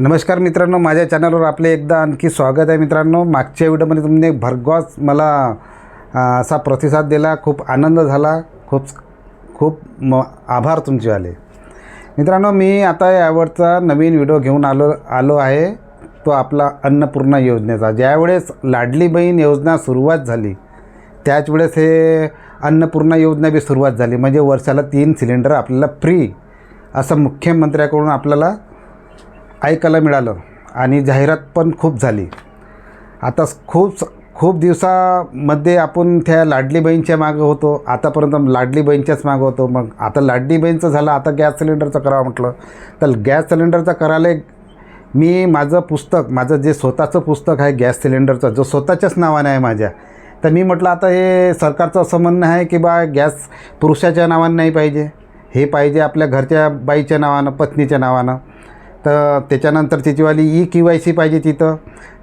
नमस्कार मित्रांनो माझ्या चॅनलवर आपले एकदा आणखी स्वागत आहे मित्रांनो. मागच्या व्हिडिओमध्ये तुम्ही भरघोस मला असा प्रतिसाद दिला. खूप आनंद झाला. खूप खूप म आभार तुमचे आले. मित्रांनो मी आता यावरचा नवीन व्हिडिओ घेऊन आलो आलो आहे. तो आपला अन्नपूर्णा योजनेचा. ज्यावेळेस लाडली बहीण योजना सुरुवात झाली त्याच वेळेस हे अन्नपूर्णा योजना बी सुरुवात झाली. म्हणजे वर्षाला तीन सिलेंडर आपल्याला फ्री असं मुख्यमंत्र्याकडून आपल्याला ऐकायला मिळालं आणि जाहिरात पण खूप झाली. आता स- खूप स- खूप दिवसामध्ये आपण त्या लाडली बहीणच्या मागं होतो. आतापर्यंत लाडली बहीणच्याच मागं होतो. मग आता लाडली बहीणचं झालं आता गॅस सिलेंडरचं करावं म्हटलं. तर गॅस सिलेंडरचं करायला मी माझं पुस्तक माझं जे स्वतःचं पुस्तक आहे गॅस सिलेंडरचं जो स्वतःच्याच नावाने आहे माझ्या तर मी म्हटलं आता हे सरकारचं असं म्हणणं आहे की बा गॅस पुरुषाच्या नावाने नाही पाहिजे. हे पाहिजे आपल्या घरच्या बाईच्या नावानं पत्नीच्या नावानं. तर त्याच्यानंतर त्याचीवाली ई के वाय सी पाहिजे तिथं.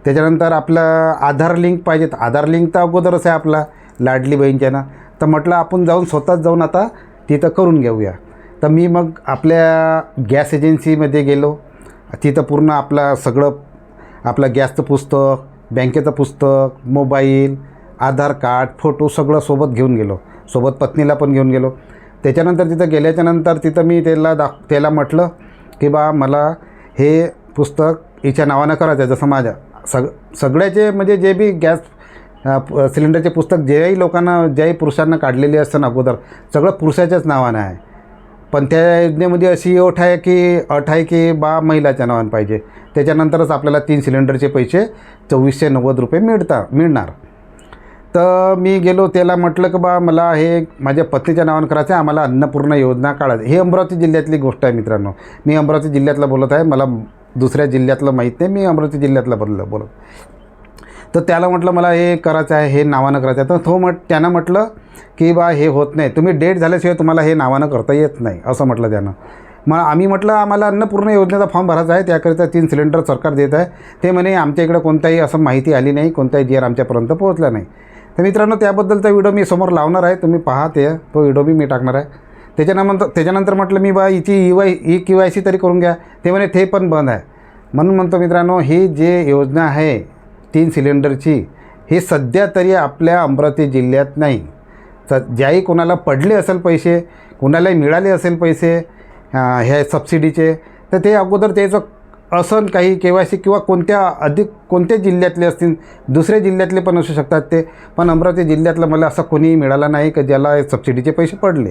त्याच्यानंतर आपलं आधार लिंक पाहिजे. तर आधार लिंक तर अगोदरच आहे आपला लाडली बहीणच्यानं. तर म्हटलं आपण जाऊन स्वतःच जाऊन आता तिथं करून घेऊया. तर मी मग आपल्या गॅस एजन्सीमध्ये गेलो. तिथं पूर्ण आपलं सगळं आपलं गॅसचं पुस्तक बँकेचं पुस्तक मोबाईल आधार कार्ड फोटो सगळं सोबत घेऊन गेलो. सोबत पत्नीला पण घेऊन गेलो. त्याच्यानंतर तिथं गेल्याच्यानंतर तिथं मी त्याला दाख त्याला म्हटलं की बा मला हे पुस्तक हिच्या नावानं करायचं आहे जसं माझ्या. सग सगळ्याचे म्हणजे जे बी गॅस सिलेंडरचे पुस्तक जेही लोकांना ज्याही पुरुषांना काढलेले असतं अगोदर सगळं पुरुषाच्याच नावानं आहे. पण त्या योजनेमध्ये अशी अट आहे की अट आहे की बा महिलाच्या नावानं पाहिजे. त्याच्यानंतरच आपल्याला तीन सिलेंडरचे पैसे चोवीसशे नव्वद रुपये मिळता मिळणार. तर मी गेलो त्याला म्हटलं की बा मला हे माझ्या पत्नीच्या नावानं करायचं आहे आम्हाला अन्नपूर्णा योजना काढायची. हे अमरावती जिल्ह्यातली गोष्ट आहे मित्रांनो. मी अमरावती जिल्ह्यातला बोलत आहे मला दुसऱ्या जिल्ह्यातलं माहीत नाही मी अमरावती जिल्ह्यातलं बोललं बोलत. तर त्याला म्हटलं मला हे करायचं आहे हे नावानं करायचं आहे. तर तो म्हट त्यानं म्हटलं की बा हे होत नाही. तुम्ही डेट झाल्याशिवाय तुम्हाला हे नावानं करता येत नाही असं म्हटलं त्यानं. मग आम्ही म्हटलं आम्हाला अन्नपूर्ण योजनेचा फॉर्म भरायचा आहे त्याकरिता तीन सिलेंडर सरकार देत आहे. ते म्हणे आमच्या इकडे कोणताही असं माहिती आली नाही कोणताही जी आर आमच्यापर्यंत पोहोचला नाही. तर मित्रांनो त्याबद्दलचा व्हिडिओ मी समोर लावणार आहे. तुम्ही पहा ते. तो व्हिडिओ बी मी टाकणार आहे. त्याच्यानंतर त्याच्यानंतर म्हटलं मी बा हिची E Y E K Y C तरी करून घ्या. ते म्हणे ते पण बंद आहे. म्हणून म्हणतो मित्रांनो ही जे योजना आहे तीन सिलेंडरची ही सध्या तरी आपल्या अमरावती जिल्ह्यात नाही. तर ज्याही कोणाला पडले असेल पैसे कोणालाही मिळाले असेल पैसे ह्या सबसिडीचे तर ते अगोदर त्याचं असन काही के वाय सी किंवा कोणत्या अधिक कोणत्या जिल्ह्यातले असतील दुसऱ्या जिल्ह्यातले पण असू शकतात ते. पण अमरावती जिल्ह्यातलं मला असं कोणीही मिळालं नाही की ज्याला सबसिडीचे पैसे पडले.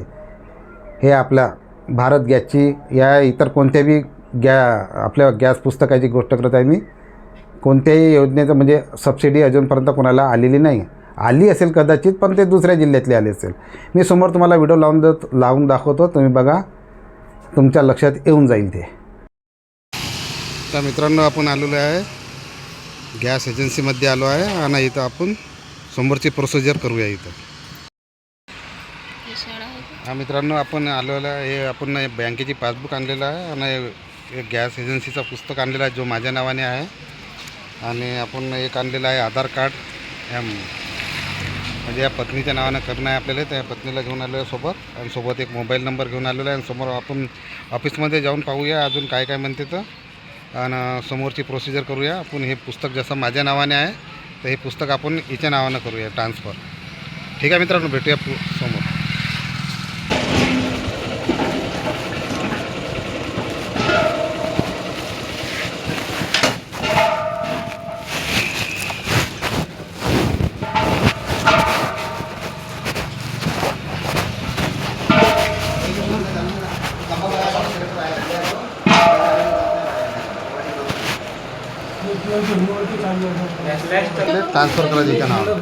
हे आपल्या भारत गॅसची या इतर कोणत्याही गॅ आपल्या गॅस पुस्तकाची गोष्ट करत आहे मी. कोणत्याही योजनेचं म्हणजे सबसिडी अजूनपर्यंत कोणाला आलेली नाही. आली असेल कदाचित पण ते दुसऱ्या जिल्ह्यातली आली असेल. मी समोर तुम्हाला व्हिडिओ लावून देत लावून दाखवतो. तुम्ही बघा. तुमच्या लक्षात येऊन जाईल ते. तर मित्रांनो आपण आलेलो आहे. गॅस एजन्सीमध्ये आलो आहे. आणि इथं आपण. समोरची प्रोसिजर करूया इथं. हा मित्रांनो आपण आलेलं आहे. हे आपण बँकेची पासबुक आणलेलं आहे आणि गॅस एजन्सीचा पुस्तक आणलेला आहे जो माझ्या नावाने आहे. आणि आपण एक आणलेलं आहे आधार कार्ड. ह्या म्हणजे या पत्नीच्या नावानं करणं आहे आपल्याला. त्या पत्नीला घेऊन आलेलो आहे सोबत. आणि सोबत एक मोबाईल नंबर घेऊन आलेला आहे. आणि समोर आपण ऑफिसमध्ये जाऊन पाहूया अजून काय काय म्हणते तर. आणि समोरची प्रोसिजर करूया. आपण हे पुस्तक जसं माझ्या नावाने आहे तर हे पुस्तक आपण हिच्या नावानं करूया ट्रान्सफर ठीक आहे मित्रांनो भेटूया पु समोर. ट्रान्सफर करायचं हिच्या नावानं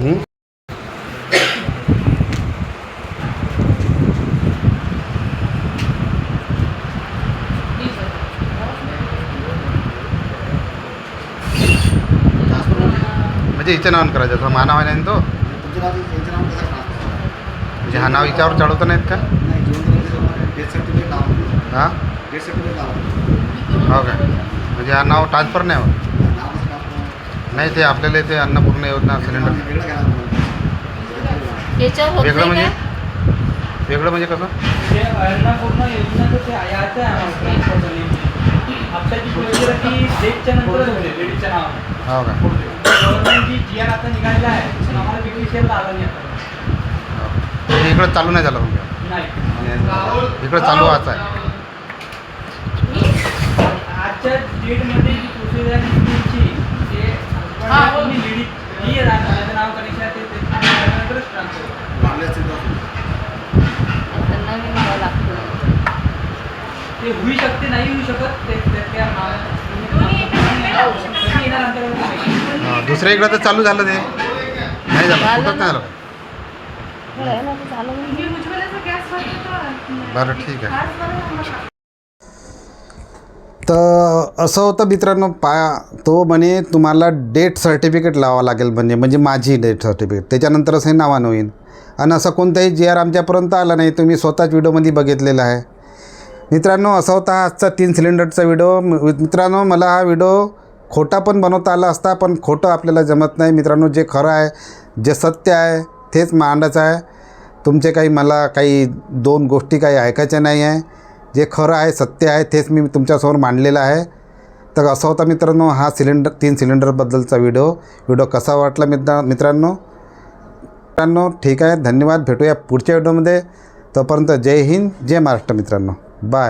हं? म्हणजे हिच्या नावानं करायचं माझ्या नावाने आहे ना तो? म्हणजे हा नाव हिच्यावर चढवता नाहीत का? हां? हो काय म्हणजे हा नाव ट्रान्सफर नाही होत? नाही ते आपल्याला ते अन्नपूर्ण योजना सिलेंडर याच्यावर होत वेगळं नाही म्हणजे? का? वेगळं म्हणजे कसं? ते अन्नपूर्ण योजनेचं ते यायचं आहे आम्हाला ट्रान्सपोर्टने हप्त्याची प्रोसिजर ती डेटच्या नंतरच होते लेडीजच्या नावाने हो का? गव्हर्नमेंट जी जी आर आता निघालेला आहे पण आम्हाला विक्री शेअर आला नाही आता. हो. हे इकडं चालू नाही झालं नाही. इकडं चालू व्हायचं आहे. डेटमध्ये जी जी माझं नाव कनेक्शन ते ते. त्याच्यानंतरच ट्रान्सफर नवीन घ्यावं लागतं ते होऊ शकते नाही होऊ शकत ते ते त्या नाव- कधी येणार आमच्याकडे माहिती. हा, दुसऱ्या इकडं तर चालू झालं ते. नाही झालं. झालं कुठंच नाही झालं? बरं, ना ते झालं. म्हणजे. बरं ठीक आहे. तर असं होतं मित्रांनो पा तो म्हणे तुम्हाला डेट सर्टिफिकेट लावावं लागेल म्हणजे म्हणजे माझी डेट सर्टिफिकेट त्याच्यानंतरच हे नावानं होईल. आणि असं कोणताही जी आर आमच्यापर्यंत आला नाही तुम्ही स्वतःच व्हिडिओमध्ये बघितलेला आहे. मित्रांनो असा होता आजचा तीन सिलेंडरचा व्हिडिओ मित्रांनो मला हा व्हिडिओ खोटा पण बनवता आला असता पण खोटं आपल्याला जमत नाही. मित्रांनो जे खरं आहे जे सत्य आहे तेच मांडायचं आहे. तुमचे काही मला काही दोन गोष्टी काही ऐकायच्या नाही आहे. जे खरं आहे सत्य आहे तेच मी तुमच्यासमोर मांडलेलं आहे. तर असं होता मित्रांनो हा सिलेंडर तीन सिलेंडरबद्दलचा व्हिडिओ. व्हिडिओ कसा वाटला मित्रा मित्रांनो? मित्रांनो ठीक आहे. धन्यवाद. भेटूया पुढच्या व्हिडिओमध्ये. तोपर्यंत जय हिंद जय महाराष्ट्र मित्रांनो. बाय